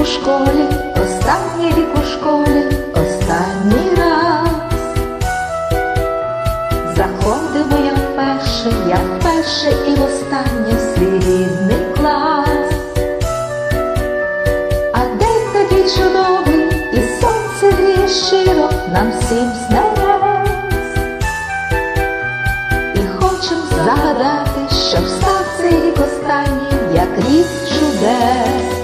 у школі, останній рік у школі, останній раз. Заходимо я вперше, я вперше і востаннє в свій рідний клас. А день такий чудовий, і сонце гріє щиро нам всім з. І хочем загадати, щоб став цей рік останній, як рік чудес.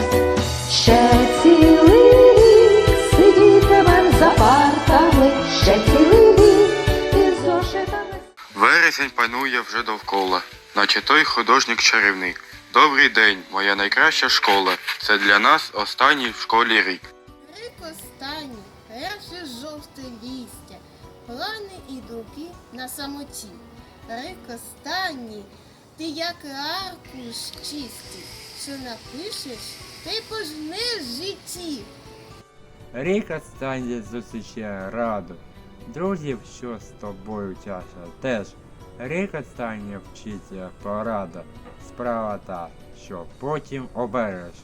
Ще цілий рік сидітимем за партами, ще цілий рік із зошитами. Вересень панує вже довкола, наче той художник-чарівник. Добрий день, моя найкраща школа. Це для нас останній в школі рік. Рик останній, перше жовте лістя, плани і думки на самоті. Рик останній, ти як аркуш чистий, що напишеш, ти пожнеш в житті. Рік останній зустрічає раду. Друзів, що з тобою чаша, теж. Рік останній вчиться порада. Справа та, що потім обереш.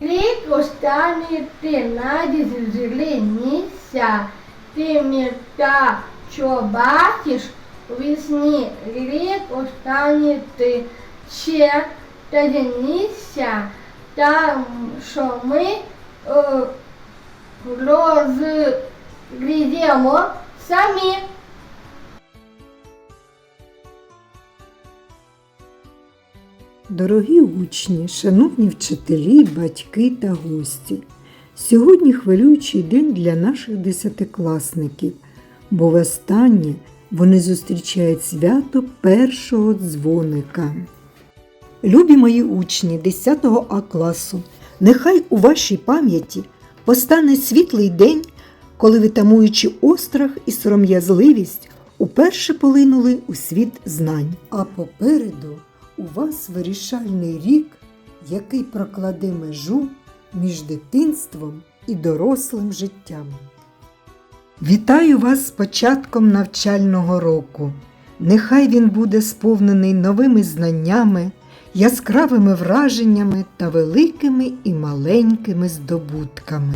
Рік останній ти наді зеленіся, ти мірта, що бачиш у вісні. Рік останній ти ще тадяніся, там, що ми е, розглядімо самі. Дорогі учні, шановні вчителі, батьки та гості. Сьогодні хвилюючий день для наших десятикласників, бо востаннє вони зустрічають свято першого дзвоника. Любі мої учні 10 А класу, нехай у вашій пам'яті постане світлий день, коли ви тамуючи острах і сором'язливість, уперше полинули у світ знань. А попереду у вас вирішальний рік, який прокладе межу між дитинством і дорослим життям. Вітаю вас з початком навчального року. Нехай він буде сповнений новими знаннями, яскравими враженнями та великими і маленькими здобутками.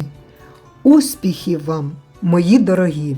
Успіхів вам, мої дорогі!